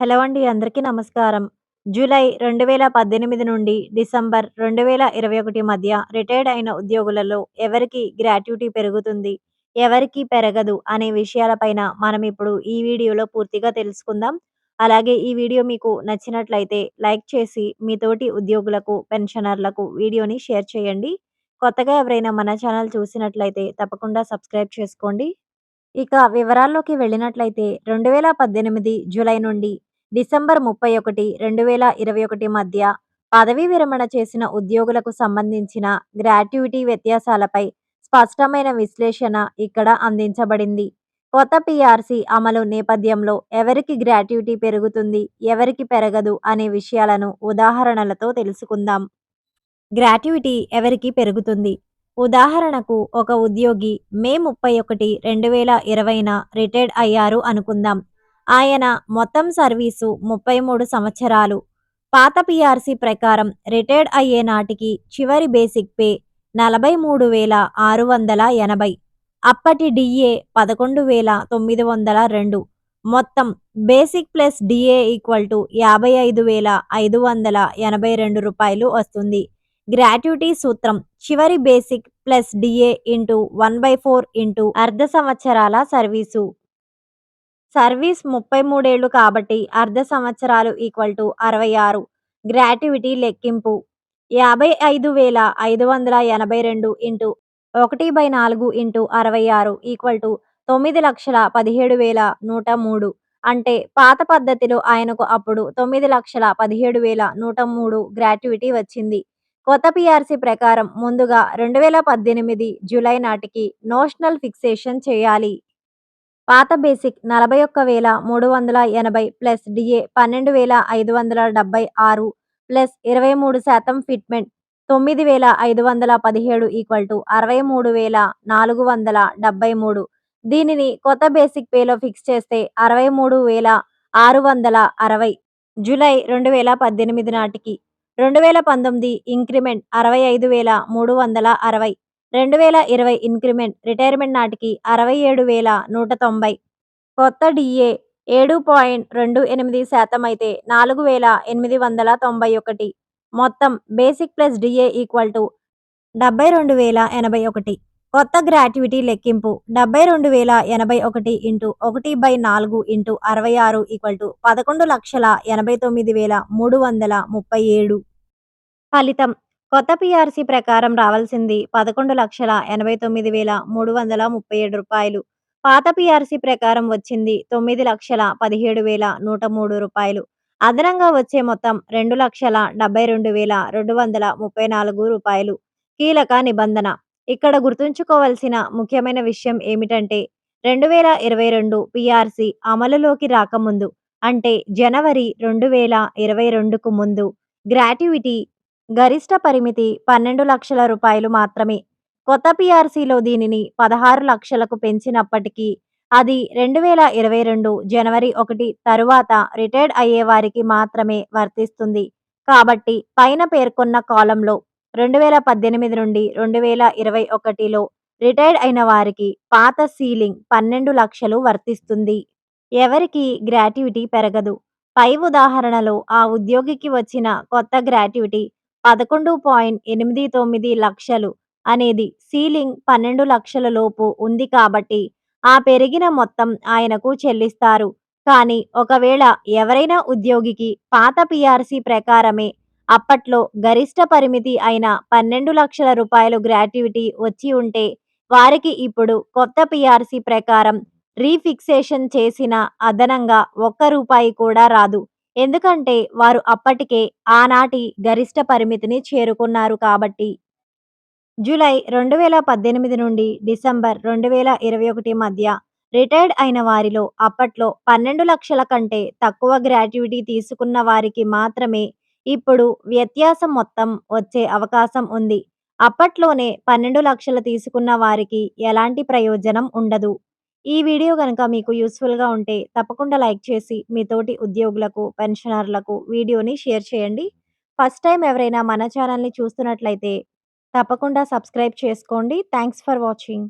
Hello అండి అందరికీ నమస్కారం. జూలై 2018 నుండి డిసెంబర్ 2021 మధ్య రిటైర్డ్ అయిన ఉద్యోగులలో ఎవరికి గ్రాట్యుటీ పెరుగుతుంది, ఎవరికి పెరగదు అనే విషయాలపైన మనం ఇప్పుడు ఈ వీడియోలో పూర్తిగా తెలుసుకుందాం. అలాగే ఈ వీడియో మీకు నచ్చినట్లయితే లైక్ చేసి మీ తోటి ఉద్యోగులకు, పెన్షనర్లకు వీడియోని షేర్ చేయండి. కొత్తగా ఎవరైనా మన ఛానల్ చూసినట్లయితే తప్పకుండా సబ్స్క్రైబ్ చేసుకోండి. ఇక వివరాల్లోకి వెళ్ళినట్లయితే 2018 జూలై నుండి డిసెంబర్ 31, 2021 మధ్య పదవీ విరమణ చేసిన ఉద్యోగులకు సంబంధించిన గ్రాట్యుటీ వ్యత్యాసాలపై స్పష్టమైన విశ్లేషణ ఇక్కడ అందించబడింది. కొత్త పీఆర్సీ అమలు నేపథ్యంలో ఎవరికి గ్రాట్యుటీ పెరుగుతుంది, ఎవరికి పెరగదు అనే విషయాలను ఉదాహరణలతో తెలుసుకుందాం. గ్రాట్యుటీ ఎవరికి పెరుగుతుంది? ఉదాహరణకు ఒక ఉద్యోగి మే 31, 2020న రిటైర్డ్ అయ్యారు అనుకుందాం. ఆయన మొత్తం సర్వీసు 33 సంవత్సరాలు. పాత పిఆర్సీ ప్రకారం రిటైర్డ్ అయ్యే నాటికి చివరి బేసిక్ పే 43,680. అప్పటి డిఏ పదకొండు వేల తొమ్మిది వందల రెండు మొత్తం basic plus DA equal to 55,582 రూపాయలు వస్తుంది. గ్రాట్యుటీ సూత్రం చివరి basic plus DA into one by four into అర్ధ సంవత్సరాల సర్వీసు. సర్వీస్ ముప్పై మూడేళ్ళు కాబట్టి అర్ధ సంవత్సరాలు ఈక్వల్ టు అరవై ఆరు. గ్రాట్యుటీ లెక్కింపు యాభై ఐదు వేల ఐదు వందల ఎనభై రెండు ఇంటూ ఒకటి బై నాలుగు ఇంటూ అరవై ఆరు ఈక్వల్ టు తొమ్మిది లక్షల పదిహేడు వేల నూట మూడు. అంటే పాత పద్ధతిలో ఆయనకు అప్పుడు తొమ్మిది లక్షల పదిహేడు వేల నూట మూడు గ్రాట్యుటీ వచ్చింది. కొత్త పీఆర్సీ ప్రకారం ముందుగా 2018 జూలై నాటికి నోషనల్ ఫిక్సేషన్ చేయాలి. పాత బేసిక్ నలభై ఒక్క వేల మూడు వందల ఎనభై ప్లస్ డిఏ పన్నెండు వేల ఐదు వందల డెబ్బై ఆరు ప్లస్ ఇరవై మూడు శాతం ఫిట్మెంట్ తొమ్మిది వేల ఐదు వందల పదిహేడు ఈక్వల్ టు అరవై మూడు వేల నాలుగు వందల డెబ్బై మూడు. దీనిని కొత్త బేసిక్ పేలో ఫిక్స్ చేస్తే అరవై మూడు వేల ఆరు వందల అరవై. జూలై 2018 నాటికి 2019 ఇంక్రిమెంట్ అరవై ఐదు వేల మూడు వందల అరవై. 2020 ఇంక్రిమెంట్ రిటైర్మెంట్ నాటికి అరవై ఏడు వేల నూట తొంభై. కొత్త డిఏ ఏడు పాయింట్ రెండు ఎనిమిది శాతం అయితే నాలుగు వేల ఎనిమిది వందల తొంభై ఒకటి. మొత్తం basic plus DA equal to డెబ్బై రెండు వేల ఎనభై ఒకటి. కొత్త గ్రాట్యుటీ లెక్కింపు డెబ్బై రెండు వేల ఎనభై ఒకటి ఇంటూ ఒకటి బై నాలుగు ఇంటూ అరవై ఆరు ఈక్వల్ టు పదకొండు లక్షల ఎనభై తొమ్మిది వేల మూడు వందల ముప్పై ఏడు. ఫలితం కొత్త పీఆర్సీ ప్రకారం రావాల్సింది పదకొండు లక్షల ఎనభై తొమ్మిది వేల మూడు వందల ముప్పై ఏడు రూపాయలు. పాత పీఆర్సీ ప్రకారం వచ్చింది తొమ్మిది లక్షల పదిహేడు వేల నూట మూడు రూపాయలు. అదనంగా వచ్చే మొత్తం రెండు లక్షల డెబ్బై రెండు వేల రెండు వందల ముప్పై నాలుగు రూపాయలు. కీలక నిబంధన ఇక్కడ గుర్తుంచుకోవలసిన ముఖ్యమైన విషయం ఏమిటంటే 2022 పీఆర్సీ అమలులోకి రాకముందు అంటే జనవరి 2022కు ముందు గ్రాట్యుటీ గరిష్ట పరిమితి పన్నెండు లక్షల రూపాయలు మాత్రమే. కొత్త పీఆర్సీలో దీనిని పదహారు లక్షలకు పెంచినప్పటికీ అది 2022 జనవరి ఒకటి తరువాత రిటైర్డ్ అయ్యే వారికి మాత్రమే వర్తిస్తుంది. కాబట్టి పైన పేర్కొన్న కాలంలో 2018 నుండి 2021లో రిటైర్డ్ అయిన వారికి పాత సీలింగ్ పన్నెండు లక్షలు వర్తిస్తుంది. ఎవరికి గ్రాట్యుటీ పెరగదు? పై ఉదాహరణలో ఆ ఉద్యోగికి వచ్చిన కొత్త గ్రాట్యుటీ పదకొండు పాయింట్ ఎనిమిది తొమ్మిది లక్షలు అనేది సీలింగ్ పన్నెండు లక్షల లోపు ఉంది కాబట్టి ఆ పెరిగిన మొత్తం ఆయనకు చెల్లిస్తారు. కానీ ఒకవేళ ఎవరైనా ఉద్యోగికి పాత పిఆర్సి ప్రకారమే అప్పట్లో గరిష్ట పరిమితి అయిన పన్నెండు లక్షల రూపాయలు గ్రాట్యుటీ వచ్చి ఉంటే వారికి ఇప్పుడు కొత్త పిఆర్సి ప్రకారం రీఫిక్సేషన్ చేసిన అదనంగా ఒక్క రూపాయి కూడా రాదు. ఎందుకంటే వారు అప్పటికే ఆనాటి గరిష్ట పరిమితిని చేరుకున్నారు కాబట్టి. జూలై 2018 నుండి డిసెంబర్ 2021 మధ్య రిటైర్డ్ అయిన వారిలో అప్పట్లో పన్నెండు లక్షల కంటే తక్కువ గ్రాట్యుటీ తీసుకున్న వారికి మాత్రమే ఇప్పుడు వ్యత్యాసం మొత్తం వచ్చే అవకాశం ఉంది. అప్పట్లోనే పన్నెండు లక్షలు తీసుకున్న వారికి ఎలాంటి ప్రయోజనం ఉండదు. ఈ వీడియో కనుక మీకు యూస్‌ఫుల్‌గా ఉంటే తప్పకుండా లైక్ చేసి మీ తోటి ఉద్యోగులకు, పెన్షనర్లకు వీడియోని షేర్ చేయండి. ఫస్ట్ టైం ఎవరైనా మన ఛానల్‌ని చూస్తున్నట్లయితే తప్పకుండా సబ్స్క్రైబ్ చేసుకోండి. Thanks for watching.